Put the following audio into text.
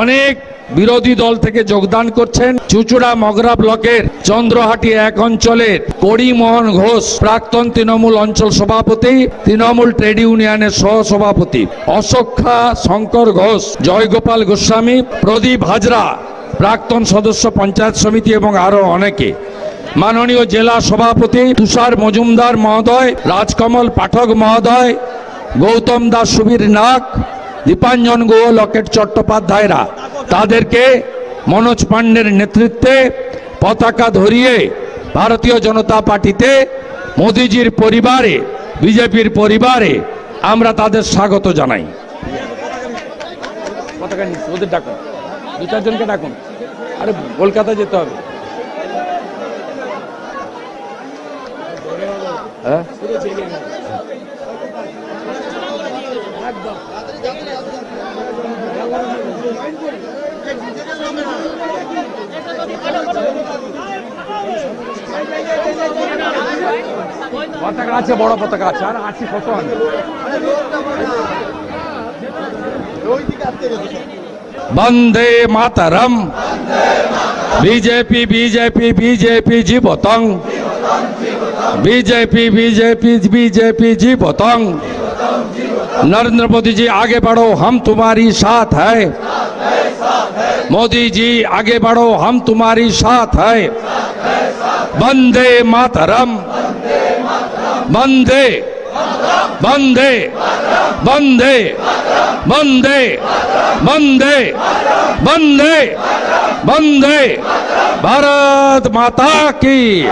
অনেক বিরোধী দল থেকে যোগদান করছেন চুচুড়া মগরা ব্লকের চন্দ্রহাটি এক অঞ্চলের করিমোহন ঘোষ, প্রাক্তন তৃণমূল অঞ্চল সভাপতি, তৃণমূল ট্রেড ইউনিয়নের সহ সভাপতি অশোক্ষা শঙ্কর ঘোষ, জয়গোপাল গোস্বামী, প্রদীপ হাজরা, প্রাক্তন সদস্য পঞ্চায়েত সমিতি এবং আরও অনেকে। মাননীয় জেলা সভাপতি তুষার মজুমদার মহোদয়, রাজকমল পাঠক মহোদয়, গৌতম দাস সুবীর নাগ দীপাঞ্জন গুহ লকেট চট্টোপাধ্যায়রা, তাদেরকে মনোজ পাণ্ডের নেতৃত্বে পতাকা ধরিয়ে ভারতীয় জনতা পার্টিতে, মোদিজির পরিবারে, বিজেপির পরিবারে আমরা তাদের স্বাগত জানাই। আরে, কলকাতা যেতে হবে। হ্যাঁ? পতাকা আছে বড় পতাকা আছে আর আছি কত আছে Vande Mataram BJP BJP BJP জীবতং BJP BJP BJP जी बताऊं नरेंद्र मोदी जी आगे बढ़ो हम तुम्हारी साथ है मोदी जी, आगे बढ़ो, हम तुम्हारी साथ है। वंदे मातरम। वंदे। वंदे। वंदे। वंदे। वंदे। वंदे। वंदे। भारत माता की।